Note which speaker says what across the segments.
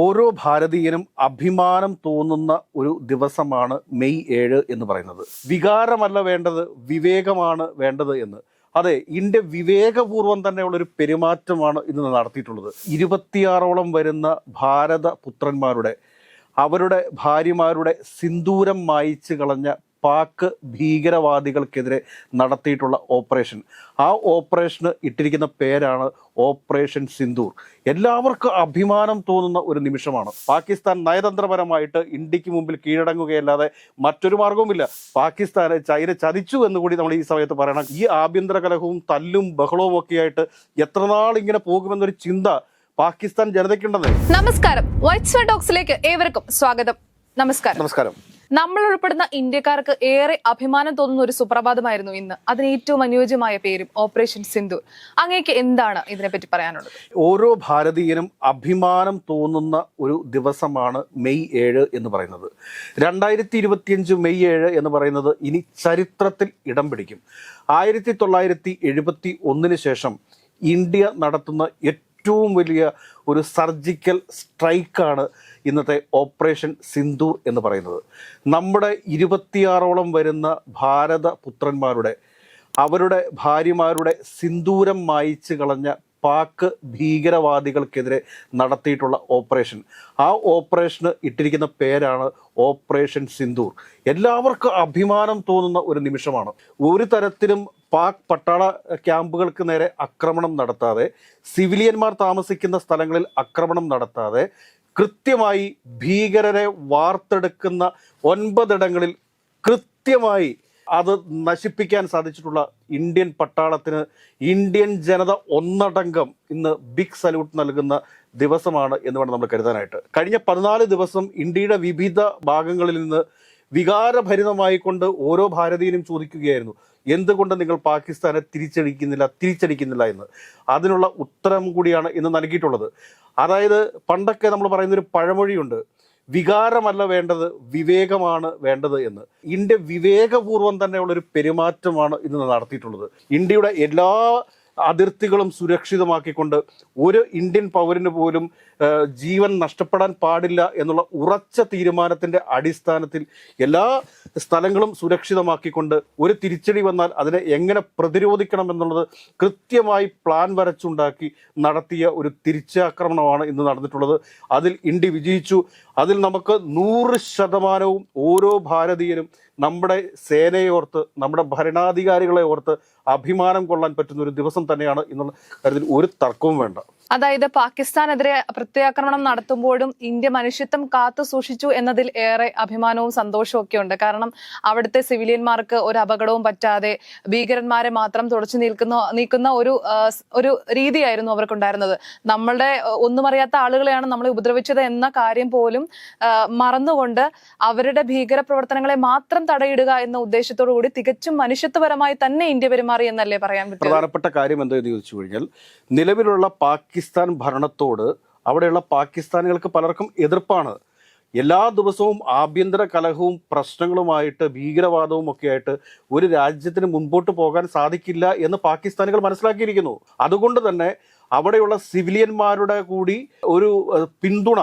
Speaker 1: ഓരോ ഭാരതീയനും അഭിമാനം തോന്നുന്ന ഒരു ദിവസമാണ് മെയ് ഏഴ് എന്ന് പറയുന്നത്. വികാരമല്ല വേണ്ടത് വിവേകമാണ് വേണ്ടത് എന്ന്. അതെ ഇന്ത്യ വിവേകപൂർവം തന്നെയുള്ള ഒരു പെരുമാറ്റമാണ് ഇന്ന് നടത്തിയിട്ടുള്ളത്. ഇരുപത്തിയാറോളം വരുന്ന ഭാരത പുത്രന്മാരുടെ അവരുടെ ഭാര്യമാരുടെ സിന്ദൂരം മായിച്ചു കളഞ്ഞ പാക് ഭീകരവാദികൾക്കെതിരെ നടത്തിയിട്ടുള്ള ഓപ്പറേഷൻ. ആ ഓപ്പറേഷന് ഇട്ടിരിക്കുന്ന പേരാണ് ഓപ്പറേഷൻ സിന്ദൂർ. എല്ലാവർക്കും അഭിമാനം തോന്നുന്ന ഒരു നിമിഷമാണ്. പാകിസ്ഥാൻ നയതന്ത്രപരമായിട്ട് ഇന്ത്യയ്ക്ക് മുമ്പിൽ കീഴടങ്ങുകയല്ലാതെ മറ്റൊരു മാർഗവുമില്ല പാകിസ്ഥാനെ ചൈന ചതിച്ചു എന്ന് കൂടി നമ്മൾ ഈ സമയത്ത് പറയണം. ഈ ആഭ്യന്തര കലഹവും തല്ലും ബഹളവും ഒക്കെയായിട്ട് എത്ര നാൾ ഇങ്ങനെ പോകുമെന്നൊരു ചിന്ത പാകിസ്ഥാൻ ജനതയ്ക്കുണ്ടെന്ന്.
Speaker 2: നമസ്കാരം. വൈറ്റ് ഏവർക്കും സ്വാഗതം. നമസ്കാരം.
Speaker 1: നമസ്കാരം.
Speaker 2: നമ്മൾ ഉൾപ്പെടുന്ന ഇന്ത്യക്കാർക്ക് ഏറെ അഭിമാനം തോന്നുന്ന ഒരു സുപ്രഭാതമായിരുന്നു ഇന്ന്. അതിന് ഏറ്റവും അനുയോജ്യമായ പേരും ഓപ്പറേഷൻ സിന്ധു അങ്ങേക്ക് എന്താണ് ഇതിനെപ്പറ്റി പറയാനുള്ളത്?
Speaker 1: ഓരോ ഭാരതീയനും അഭിമാനം തോന്നുന്ന ഒരു ദിവസമാണ് മെയ് ഏഴ് എന്ന് പറയുന്നത്. രണ്ടായിരത്തി ഇരുപത്തിയഞ്ച് മെയ് ഏഴ് എന്ന് പറയുന്നത് ഇനി ചരിത്രത്തിൽ ഇടം പിടിക്കും. ആയിരത്തി തൊള്ളായിരത്തി എഴുപത്തി ഒന്നിന് ശേഷം ഇന്ത്യ നടത്തുന്ന വലിയ ഒരു സർജിക്കൽ സ്ട്രൈക്കാണ് ഇന്നത്തെ ഓപ്പറേഷൻ സിന്ദൂർ എന്ന് പറയുന്നത്. നമ്മുടെ ഇരുപത്തിയാറോളം വരുന്ന ഭാരത പുത്രന്മാരുടെ അവരുടെ ഭാര്യമാരുടെ സിന്ദൂരം മായിച്ചു കളഞ്ഞ പാക് ഭീകരവാദികൾക്കെതിരെ നടത്തിയിട്ടുള്ള ഓപ്പറേഷൻ. ആ ഓപ്പറേഷന് ഇട്ടിരിക്കുന്ന പേരാണ് ഓപ്പറേഷൻ സിന്ദൂർ. എല്ലാവർക്കും അഭിമാനം തോന്നുന്ന ഒരു നിമിഷമാണ്. ഒരു തരത്തിലും പാക് പട്ടാള ക്യാമ്പുകൾക്ക് നേരെ ആക്രമണം നടത്താതെ സിവിലിയന്മാർ താമസിക്കുന്ന സ്ഥലങ്ങളിൽ ആക്രമണം നടത്താതെ കൃത്യമായി ഭീകരരെ വാർത്തെടുക്കുന്ന ഒൻപതിടങ്ങളിൽ കൃത്യമായി അത് നശിപ്പിക്കാൻ സാധിച്ചിട്ടുള്ള ഇന്ത്യൻ പട്ടാളത്തിന് ഇന്ത്യൻ ജനത ഒന്നടങ്കം ഇന്ന് ബിഗ് സല്യൂട്ട് നൽകുന്ന ദിവസമാണ് എന്ന് വേണം നമ്മൾ കരുതാനായിട്ട്. കഴിഞ്ഞ പതിനാല് ദിവസം ഇന്ത്യയുടെ വിവിധ ഭാഗങ്ങളിൽ നിന്ന് വികാരഭരിതമായി കൊണ്ട് ഓരോ ഭാരതീയനും ചോദിക്കുകയായിരുന്നു എന്തുകൊണ്ട് നിങ്ങൾ പാകിസ്ഥാനെ തിരിച്ചടിക്കുന്നില്ല തിരിച്ചടിക്കുന്നില്ല എന്ന്? അതിനുള്ള ഉത്തരം കൂടിയാണ് ഇന്ന് നൽകിയിട്ടുള്ളത്. അതായത് പണ്ടൊക്കെ നമ്മൾ പറയുന്നൊരു പഴമൊഴിയുണ്ട് വികാരമല്ല വേണ്ടത് വിവേകമാണ് വേണ്ടത് എന്ന്. ഇന്ത്യ വിവേകപൂർവം തന്നെയുള്ളൊരു പെരുമാറ്റമാണ് ഇന്ന് നടത്തിയിട്ടുള്ളത്. ഇന്ത്യയുടെ എല്ലാ അതിർത്തികളും സുരക്ഷിതമാക്കിക്കൊണ്ട് ഒരു ഇന്ത്യൻ പൗരന് പോലും ജീവൻ നഷ്ടപ്പെടാൻ പാടില്ല എന്നുള്ള ഉറച്ച തീരുമാനത്തിന്റെ അടിസ്ഥാനത്തിൽ എല്ലാ സ്ഥലങ്ങളും സുരക്ഷിതമാക്കിക്കൊണ്ട് ഒരു തിരിച്ചടി വന്നാൽ അതിനെ എങ്ങനെ പ്രതിരോധിക്കണം എന്നുള്ളത് കൃത്യമായി പ്ലാൻ വരച്ചുണ്ടാക്കി നടത്തിയ ഒരു തിരിച്ചാക്രമണമാണ് ഇന്ന് നടന്നിട്ടുള്ളത്. അതിൽ ഇന്ത്യ വിജയിച്ചു. അതിൽ നമുക്ക് നൂറ് ശതമാനവും ഓരോ ഭാരതീയനും നമ്മുടെ സേനയെ ഓർത്ത് നമ്മുടെ ഭരണാധികാരികളെ ഓർത്ത് അഭിമാനം കൊള്ളാൻ പറ്റുന്ന ഒരു ദിവസം തന്നെയാണ് എന്നുള്ള കാര്യത്തിൽ ഒരു തർക്കവും വേണ്ട.
Speaker 2: അതായത് പാകിസ്ഥാനെതിരെ പ്രത്യാക്രമണം നടത്തുമ്പോഴും ഇന്ത്യ മനുഷ്യത്വം കാത്തു സൂക്ഷിച്ചു എന്നതിൽ ഏറെ അഭിമാനവും സന്തോഷവും ഒക്കെ ഉണ്ട്. കാരണം അവിടുത്തെ സിവിലിയന്മാർക്ക് ഒരു അപകടവും പറ്റാതെ ഭീകരന്മാരെ മാത്രം തുടച്ചു നീക്കുന്ന നീക്കുന്ന ഒരു ഒരു രീതിയായിരുന്നു അവർക്കുണ്ടായിരുന്നത്. നമ്മളുടെ ഒന്നും അറിയാത്ത ആളുകളെയാണ് നമ്മളെ ഉപദ്രവിച്ചത് എന്ന കാര്യം പോലും മറന്നുകൊണ്ട് അവരുടെ ഭീകര പ്രവർത്തനങ്ങളെ മാത്രം തടയിടുക എന്ന ഉദ്ദേശത്തോടു കൂടി തികച്ചും മനുഷ്യത്വപരമായി തന്നെ ഇന്ത്യ പെരുമാറി എന്നല്ലേ പറയാൻ പറ്റും?
Speaker 1: പ്രധാനപ്പെട്ട കാര്യം എന്താ ചോദിച്ചു കഴിഞ്ഞാൽ നിലവിലുള്ള പാകിസ്ഥാൻ ഭരണത്തോട് അവിടെയുള്ള പാകിസ്ഥാനികൾക്ക് പലർക്കും എതിർപ്പാണ്. എല്ലാ ദിവസവും ആഭ്യന്തര കലഹവും പ്രശ്നങ്ങളുമായിട്ട് ഭീകരവാദവും ഒക്കെ ആയിട്ട് ഒരു രാജ്യത്തിന് മുൻപോട്ട് പോകാൻ സാധിക്കില്ല എന്ന് പാകിസ്ഥാനികൾ മനസ്സിലാക്കിയിരിക്കുന്നു. അതുകൊണ്ട് തന്നെ അവിടെയുള്ള സിവിലിയന്മാരുടെ കൂടി ഒരു പിന്തുണ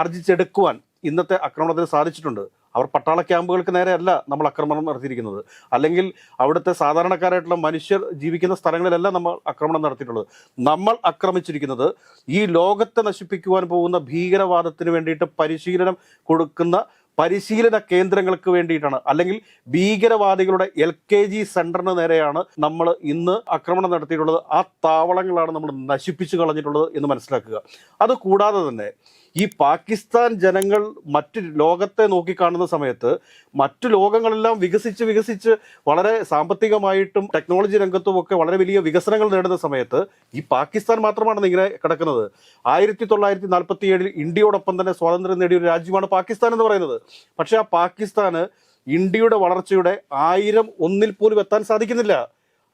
Speaker 1: ആർജിച്ചെടുക്കുവാൻ ഇന്നത്തെ ആക്രമണത്തിന് സാധിച്ചിട്ടുണ്ട്. അവർ പട്ടാള ക്യാമ്പുകൾക്ക് നേരെയല്ല നമ്മൾ ആക്രമണം നടത്തിയിരിക്കുന്നത്. അല്ലെങ്കിൽ അവിടുത്തെ സാധാരണക്കാരായിട്ടുള്ള മനുഷ്യർ ജീവിക്കുന്ന സ്ഥലങ്ങളിലല്ല നമ്മൾ ആക്രമണം നടത്തിയിട്ടുള്ളത്. നമ്മൾ ആക്രമിച്ചിരിക്കുന്നത് ഈ ലോകത്തെ നശിപ്പിക്കുവാൻ പോകുന്ന ഭീകരവാദത്തിന് വേണ്ടിയിട്ട് പരിശീലനം കൊടുക്കുന്ന പരിശീലന കേന്ദ്രങ്ങൾക്ക് വേണ്ടിയിട്ടാണ്. അല്ലെങ്കിൽ ഭീകരവാദികളുടെ എൽ കെ ജി സെന്ററിന് നേരെയാണ് നമ്മൾ ഇന്ന് ആക്രമണം നടത്തിയിട്ടുള്ളത്. ആ താവളങ്ങളാണ് നമ്മൾ നശിപ്പിച്ചു കളഞ്ഞിട്ടുള്ളത് എന്ന് മനസ്സിലാക്കുക. അത് കൂടാതെ തന്നെ ഈ പാകിസ്ഥാൻ ജനങ്ങൾ മറ്റ് ലോകത്തെ നോക്കിക്കാണുന്ന സമയത്ത് മറ്റു ലോകങ്ങളെല്ലാം വികസിച്ച് വികസിച്ച് വളരെ സാമ്പത്തികമായിട്ടും ടെക്നോളജി രംഗത്തും ഒക്കെ വളരെ വലിയ വികസനങ്ങൾ നേടുന്ന സമയത്ത് ഈ പാകിസ്ഥാൻ മാത്രമാണ് ഇങ്ങനെ കിടക്കുന്നത്. ആയിരത്തി തൊള്ളായിരത്തി നാൽപ്പത്തി ഏഴിൽ ഇന്ത്യയോടൊപ്പം തന്നെ സ്വാതന്ത്ര്യം നേടിയ ഒരു രാജ്യമാണ് പാകിസ്ഥാൻ എന്ന് പറയുന്നത്. പക്ഷേ ആ പാകിസ്ഥാന് ഇന്ത്യയുടെ വളർച്ചയുടെ ആയിരം ഒന്നിൽ പോലും എത്താൻ സാധിക്കുന്നില്ല.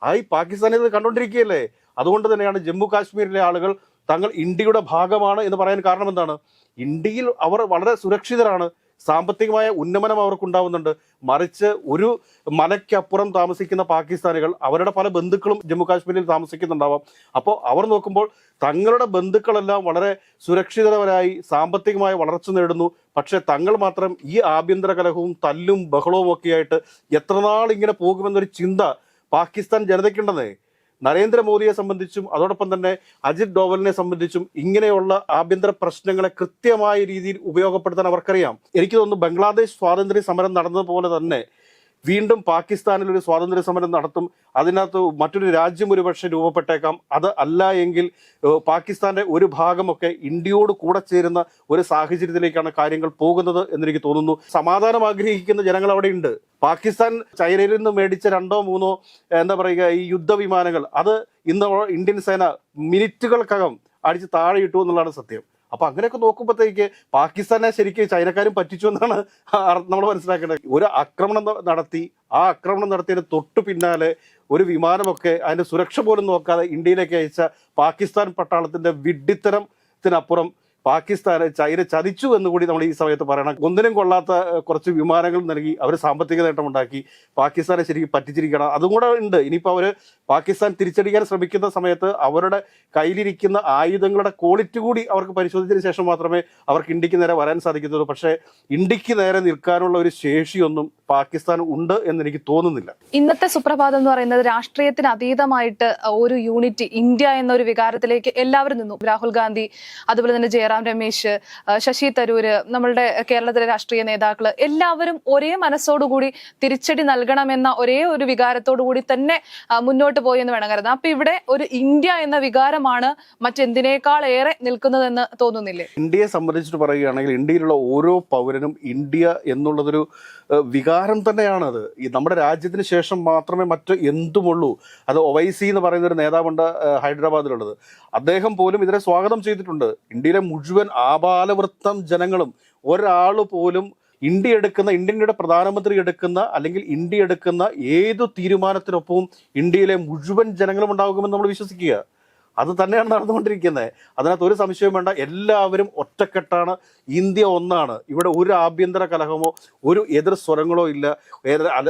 Speaker 1: ആ ഈ പാകിസ്ഥാനിൽ കണ്ടുകൊണ്ടിരിക്കുകയല്ലേ അതുകൊണ്ട് തന്നെയാണ് ജമ്മു കാശ്മീരിലെ ആളുകൾ തങ്ങൾ ഇന്ത്യയുടെ ഭാഗമാണ് എന്ന് പറയാൻ കാരണം എന്താണ്? ഇന്ത്യയിൽ അവർ വളരെ സുരക്ഷിതരാണ്. സാമ്പത്തികമായ ഉന്നമനം അവർക്കുണ്ടാവുന്നുണ്ട്. മറിച്ച് ഒരു മലയ്ക്കപ്പുറം താമസിക്കുന്ന പാകിസ്ഥാനികൾ അവരുടെ പല ബന്ധുക്കളും ജമ്മു കാശ്മീരിൽ താമസിക്കുന്നുണ്ടാവാം. അപ്പോൾ അവർ നോക്കുമ്പോൾ തങ്ങളുടെ ബന്ധുക്കളെല്ലാം വളരെ സുരക്ഷിതരായി സാമ്പത്തികമായ വളർച്ച നേടുന്നു. പക്ഷേ തങ്ങൾ മാത്രം ഈ ആഭ്യന്തര കലഹവും തല്ലും ബഹളവും ഒക്കെയായിട്ട് എത്രനാൾ ഇങ്ങനെ പോകുമെന്നൊരു ചിന്ത പാകിസ്ഥാൻ ജനതയ്ക്കുണ്ടെന്നേ? നരേന്ദ്രമോദിയെ സംബന്ധിച്ചും അതോടൊപ്പം തന്നെ അജിത് ഡോവലിനെ സംബന്ധിച്ചും ഇങ്ങനെയുള്ള ആഭ്യന്തര പ്രശ്നങ്ങളെ കൃത്യമായ രീതിയിൽ ഉപയോഗപ്പെടുത്താൻ അവർക്കറിയാം. എനിക്ക് തോന്നുന്നു ബംഗ്ലാദേശ് സ്വാതന്ത്ര്യ സമരം നടന്നതുപോലെ തന്നെ വീണ്ടും പാകിസ്ഥാനിൽ ഒരു സ്വാതന്ത്ര്യ സമരം നടത്തും. അതിനകത്ത് മറ്റൊരു രാജ്യം ഒരുപക്ഷെ രൂപപ്പെട്ടേക്കാം. അത് അല്ല എങ്കിൽ പാകിസ്ഥാന്റെ ഒരു ഭാഗമൊക്കെ ഇന്ത്യയോട് കൂടെ ചേരുന്ന ഒരു സാഹചര്യത്തിലേക്കാണ് കാര്യങ്ങൾ പോകുന്നത് എന്നെനിക്ക് തോന്നുന്നു. സമാധാനം ആഗ്രഹിക്കുന്ന ജനങ്ങൾ അവിടെ ഉണ്ട് പാകിസ്ഥാൻ ചൈനയിൽ നിന്ന് മേടിച്ച രണ്ടോ മൂന്നോ എന്താ പറയുക ഈ യുദ്ധവിമാനങ്ങൾ അത് ഇന്ന് ഇന്ത്യൻ സേന മിനിറ്റുകൾക്കകം അടിച്ച് താഴെയിട്ടു എന്നുള്ളതാണ് സത്യം. അപ്പൊ അങ്ങനെയൊക്കെ നോക്കുമ്പോഴത്തേക്ക് പാകിസ്ഥാനെ ശരിക്കും ചൈനക്കാരും പറ്റിച്ചു എന്നാണ് നമ്മൾ മനസ്സിലാക്കേണ്ടത് ഒരു ആക്രമണം നടത്തി ആ ആക്രമണം നടത്തിയതിന് തൊട്ടു പിന്നാലെ ഒരു വിമാനമൊക്കെ അതിന്റെ സുരക്ഷ പോലും നോക്കാതെ ഇന്ത്യയിലേക്ക് അയച്ച പാകിസ്ഥാൻ പട്ടാളത്തിന്റെ വിഡ്ഢിത്തരത്തിനപ്പുറം പാകിസ്ഥാനെ ചൈന ചതിച്ചു എന്ന് കൂടി നമ്മൾ ഈ സമയത്ത് പറയണം. ഒന്നിനും കൊള്ളാത്ത കുറച്ച് വിമാനങ്ങൾ നൽകി അവർ സാമ്പത്തിക നേട്ടം ഉണ്ടാക്കി. പാകിസ്ഥാനെ ശരിക്കും പറ്റിച്ചിരിക്കണം. അതും കൂടെ ഉണ്ട്. ഇനിയിപ്പോൾ അവർ പാകിസ്ഥാൻ തിരിച്ചടിക്കാൻ ശ്രമിക്കുന്ന സമയത്ത് അവരുടെ കയ്യിലിരിക്കുന്ന ആയുധങ്ങളുടെ ക്വാളിറ്റി കൂടി അവർക്ക് പരിശോധിച്ചതിന് ശേഷം മാത്രമേ അവർക്ക് ഇന്ത്യയ്ക്ക് നേരെ വരാൻ സാധിക്കത്തുള്ളൂ. പക്ഷേ ഇന്ത്യയ്ക്ക് നേരെ നിൽക്കാനുള്ള ഒരു ശേഷിയൊന്നും പാകിസ്ഥാൻ ഉണ്ട് എന്ന് എനിക്ക് തോന്നുന്നില്ല.
Speaker 2: ഇന്നത്തെ സുപ്രഭാതം എന്ന് പറയുന്നത് രാഷ്ട്രീയത്തിന് അതീതമായിട്ട് ഒരു യൂണിറ്റ് ഇന്ത്യ എന്ന ഒരു വികാരത്തിലേക്ക് എല്ലാവരും നിന്നു. രാഹുൽ ഗാന്ധി അതുപോലെ തന്നെ ജയറാം രമേശ് ആ, ശശി തരൂര് നമ്മളുടെ കേരളത്തിലെ രാഷ്ട്രീയ നേതാക്കൾ എല്ലാവരും ഒരേ മനസ്സോടുകൂടി തിരിച്ചടി നൽകണമെന്ന ഒരേ ഒരു വികാരത്തോടു കൂടി തന്നെ മുന്നോട്ട് പോയി എന്ന് വേണം കരുതാം അപ്പൊ ഇവിടെ ഒരു ഇന്ത്യ എന്ന വികാരമാണ് മറ്റെന്തിനേക്കാൾ ഏറെ നിൽക്കുന്നതെന്ന് തോന്നുന്നില്ലേ?
Speaker 1: ഇന്ത്യയെ സംബന്ധിച്ചിട്ട് പറയുകയാണെങ്കിൽ ഇന്ത്യയിലുള്ള ഓരോ പൗരനും ഇന്ത്യ എന്നുള്ളതൊരു വികാരം തന്നെയാണത്. ഈ നമ്മുടെ രാജ്യത്തിന് ശേഷം മാത്രമേ മറ്റു എന്തുമുള്ളൂ. അത് ഒവൈസി എന്ന് പറയുന്ന ഒരു നേതാവുണ്ട് ഹൈദരാബാദിലുള്ളത്. അദ്ദേഹം പോലും ഇതിനെ സ്വാഗതം ചെയ്തിട്ടുണ്ട്. ഇന്ത്യയിലെ മുഴുവൻ ആപാലവൃത്തം ജനങ്ങളും ഒരാൾ പോലും ഇന്ത്യ എടുക്കുന്ന ഇന്ത്യയുടെ പ്രധാനമന്ത്രി എടുക്കുന്ന അല്ലെങ്കിൽ ഇന്ത്യ എടുക്കുന്ന ഏതു തീരുമാനത്തിനൊപ്പവും ഇന്ത്യയിലെ മുഴുവൻ ജനങ്ങളും ഉണ്ടാകുമെന്ന് നമ്മൾ വിശ്വസിക്കുക. അത് തന്നെയാണ് നടന്നുകൊണ്ടിരിക്കുന്നത്. അതിനകത്ത് ഒരു സംശയവും വേണ്ട. എല്ലാവരും ഒറ്റക്കെട്ടാണ്. ഇന്ത്യ ഒന്നാണ്. ഇവിടെ ഒരു ആഭ്യന്തര കലഹമോ ഒരു എതിർ സ്വരങ്ങളോ ഇല്ല.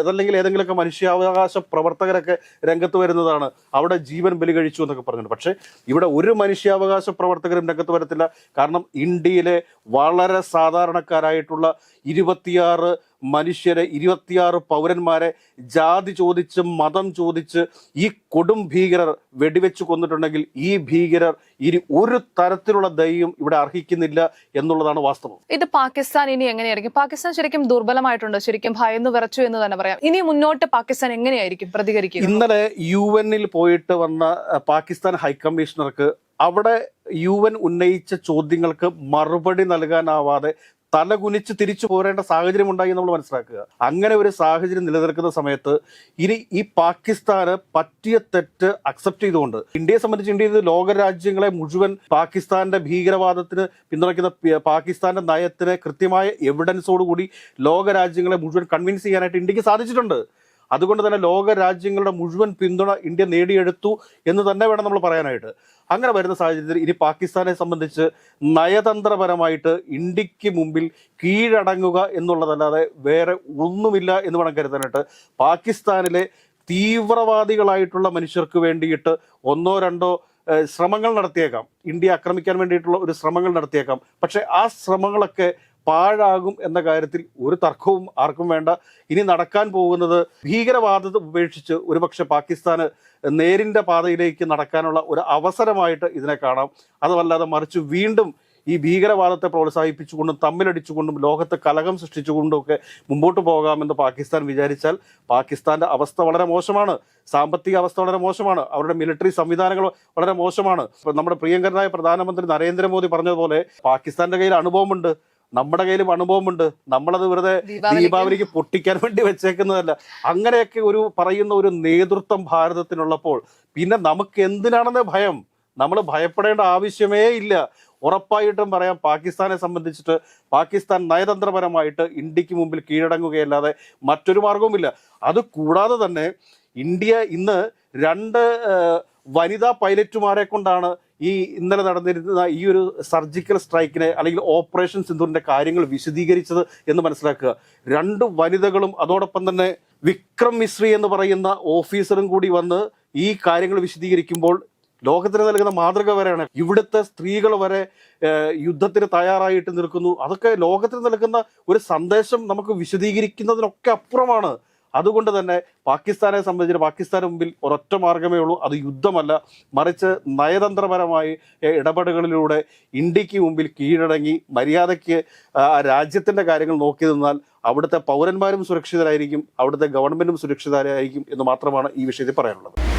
Speaker 1: അതല്ലെങ്കിൽ ഏതെങ്കിലുമൊക്കെ മനുഷ്യാവകാശ പ്രവർത്തകരൊക്കെ രംഗത്ത് വരുന്നതാണ്. അവിടെ ജീവൻ ബലി കഴിച്ചു എന്നൊക്കെ പറഞ്ഞിട്ട് പക്ഷേ ഇവിടെ ഒരു മനുഷ്യാവകാശ പ്രവർത്തകരും രംഗത്ത് വരത്തില്ല. കാരണം ഇന്ത്യയിലെ വളരെ സാധാരണക്കാരായിട്ടുള്ള ഇരുപത്തിയാറ് മനുഷ്യരെ ഇരുപത്തിയാറ് പൗരന്മാരെ ജാതി ചോദിച്ച് മതം ചോദിച്ച് ഈ കൊടും ഭീകരർ വെടിവെച്ച് കൊന്നിട്ടുണ്ടെങ്കിൽ ഈ ഭീകരർ ഇനി ഒരു തരത്തിലുള്ള ദയ്യം ഇവിടെ അർഹിക്കുന്നില്ല എന്നുള്ളതാണ് വാസ്തവം.
Speaker 2: ഇത് പാകിസ്ഥാൻ ഇനി എങ്ങനെയായിരിക്കും? പാകിസ്ഥാൻ ശരിക്കും ദുർബലമായിട്ടുണ്ട്? ശരിക്കും ഭയന്ന് വിറച്ചു എന്ന് തന്നെ പറയാം. ഇനി മുന്നോട്ട് പാകിസ്ഥാൻ എങ്ങനെയായിരിക്കും പ്രതികരിക്കുക?
Speaker 1: ഇന്നലെ യു എന്നിൽ പോയിട്ട് വന്ന പാകിസ്ഥാൻ ഹൈക്കമ്മീഷണർക്ക് അവിടെ യു എൻ ഉന്നയിച്ച ചോദ്യങ്ങൾക്ക് മറുപടി നൽകാനാവാതെ തലകുനിച്ച് തിരിച്ചു പോരേണ്ട സാഹചര്യം ഉണ്ടായി നമ്മൾ മനസ്സിലാക്കുക. അങ്ങനെ ഒരു സാഹചര്യം നിലനിൽക്കുന്ന സമയത്ത് ഇനി ഈ പാകിസ്ഥാന് പറ്റിയ തെറ്റ് അക്സെപ്റ്റ് ചെയ്തുകൊണ്ട് ഇന്ത്യയെ സംബന്ധിച്ച് ഇന്ത്യ ലോകരാജ്യങ്ങളെ മുഴുവൻ പാകിസ്ഥാന്റെ ഭീകരവാദത്തിന് പിന്തുണയ്ക്കുന്ന പാകിസ്ഥാന്റെ നയത്തിന് കൃത്യമായ എവിഡൻസോടുകൂടി ലോകരാജ്യങ്ങളെ മുഴുവൻ കൺവിൻസ് ചെയ്യാനായിട്ട് ഇന്ത്യയ്ക്ക് സാധിച്ചിട്ടുണ്ട്. അതുകൊണ്ട് തന്നെ ലോക രാജ്യങ്ങളുടെ മുഴുവൻ പിന്തുണ ഇന്ത്യ നേടിയെടുത്തു എന്ന് തന്നെ വേണം നമ്മൾ പറയാനായിട്ട്. അങ്ങനെ വരുന്ന സാഹചര്യത്തിൽ ഇനി പാകിസ്ഥാനെ സംബന്ധിച്ച് നയതന്ത്രപരമായിട്ട് ഇന്ത്യയ്ക്ക് മുമ്പിൽ കീഴടങ്ങുക എന്നുള്ളതല്ലാതെ വേറെ ഒന്നുമില്ല എന്ന് വേണം കരുതാനായിട്ട്. പാകിസ്ഥാനിലെ തീവ്രവാദികളായിട്ടുള്ള മനുഷ്യർക്ക് വേണ്ടിയിട്ട് ഒന്നോ രണ്ടോ ശ്രമങ്ങൾ നടത്തിയേക്കാം. ഇന്ത്യ ആക്രമിക്കാൻ വേണ്ടിയിട്ടുള്ള ഒരു ശ്രമങ്ങൾ നടത്തിയേക്കാം. പക്ഷേ ആ ശ്രമങ്ങളൊക്കെ പാഴാകും എന്ന കാര്യത്തിൽ ഒരു തർക്കവും ആർക്കും വേണ്ട. ഇനി നടക്കാൻ പോകുന്നത് ഭീകരവാദത്തെ ഉപേക്ഷിച്ച് ഒരുപക്ഷെ പാകിസ്ഥാന് നേരിന്റെ പാതയിലേക്ക് നടക്കാനുള്ള ഒരു അവസരമായിട്ട് ഇതിനെ കാണാം. അതുമല്ലാതെ മറിച്ച് വീണ്ടും ഈ ഭീകരവാദത്തെ പ്രോത്സാഹിപ്പിച്ചുകൊണ്ടും തമ്മിലടിച്ചുകൊണ്ടും ലോകത്ത് കലകം സൃഷ്ടിച്ചുകൊണ്ടും ഒക്കെ മുമ്പോട്ട് പോകാമെന്ന് പാകിസ്ഥാൻ വിചാരിച്ചാൽ പാകിസ്ഥാന്റെ അവസ്ഥ വളരെ മോശമാണ്. സാമ്പത്തിക അവസ്ഥ വളരെ മോശമാണ്. അവരുടെ മിലിറ്ററി സംവിധാനങ്ങൾ വളരെ മോശമാണ്. നമ്മുടെ പ്രിയങ്കരനായ പ്രധാനമന്ത്രി നരേന്ദ്രമോദി പറഞ്ഞതുപോലെ പാകിസ്ഥാന്റെ കയ്യിൽ അനുഭവമുണ്ട്. നമ്മുടെ കയ്യിൽ അനുഭവമുണ്ട് നമ്മളത് വെറുതെ
Speaker 2: ദീപാവലിക്ക്
Speaker 1: ദീപാവലിക്ക് പൊട്ടിക്കാൻ വേണ്ടി വെച്ചേക്കുന്നതല്ല. അങ്ങനെയൊക്കെ ഒരു പറയുന്ന ഒരു നേതൃത്വം ഭാരതത്തിനുള്ളപ്പോൾ പിന്നെ നമുക്ക് എന്തിനാണെന്ന് ഭയം? നമ്മൾ ഭയപ്പെടേണ്ട ആവശ്യമേ ഇല്ല. ഉറപ്പായിട്ടും പറയാം പാകിസ്ഥാനെ സംബന്ധിച്ചിട്ട് പാകിസ്ഥാൻ നയതന്ത്രപരമായിട്ട് ഇന്ത്യയ്ക്ക് മുമ്പിൽ കീഴടങ്ങുകയല്ലാതെ മറ്റൊരു മാർഗവുമില്ല അത് കൂടാതെ തന്നെ ഇന്ത്യ ഇന്ന് രണ്ട് വനിതാ പൈലറ്റുമാരെ കൊണ്ടാണ് ഈ ഇന്നലെ നടന്നിരുന്ന ഈ ഒരു സർജിക്കൽ സ്ട്രൈക്കിനെ അല്ലെങ്കിൽ ഓപ്പറേഷൻ സിന്ധുവിന്റെ കാര്യങ്ങൾ വിശദീകരിച്ചത് എന്ന് മനസ്സിലാക്കുക. രണ്ട് വനിതകളും അതോടൊപ്പം തന്നെ വിക്രം മിശ്രി എന്ന് പറയുന്ന ഓഫീസറും കൂടി വന്ന് ഈ കാര്യങ്ങൾ വിശദീകരിക്കുമ്പോൾ ലോകത്തിന് നൽകുന്ന മാതൃക വരെയാണ്. ഇവിടുത്തെ സ്ത്രീകൾ വരെ യുദ്ധത്തിന് തയ്യാറായിട്ട് നിൽക്കുന്നു. അതൊക്കെ ലോകത്തിന് നൽകുന്ന ഒരു സന്ദേശം നമുക്ക് വിശദീകരിക്കുന്നതിനൊക്കെ അപ്പുറമാണ്. അതുകൊണ്ട് തന്നെ പാകിസ്ഥാനെ സംബന്ധിച്ച് പാകിസ്ഥാന് മുമ്പിൽ ഒരൊറ്റ മാർഗമേ ഉള്ളൂ. അത് യുദ്ധമല്ല. മറിച്ച് നയതന്ത്രപരമായി ഇടപെടലുകളിലൂടെ ഇന്ത്യയ്ക്ക് മുമ്പിൽ കീഴടങ്ങി മര്യാദയ്ക്ക് ആ രാജ്യത്തിന്റെ കാര്യങ്ങൾ നോക്കി നിന്നാൽ അവിടുത്തെ പൗരന്മാരും സുരക്ഷിതരായിരിക്കും അവിടുത്തെ ഗവൺമെന്റും സുരക്ഷിതരായിരിക്കും എന്ന് മാത്രമാണ് ഈ വിഷയത്തിൽ പറയാനുള്ളത്.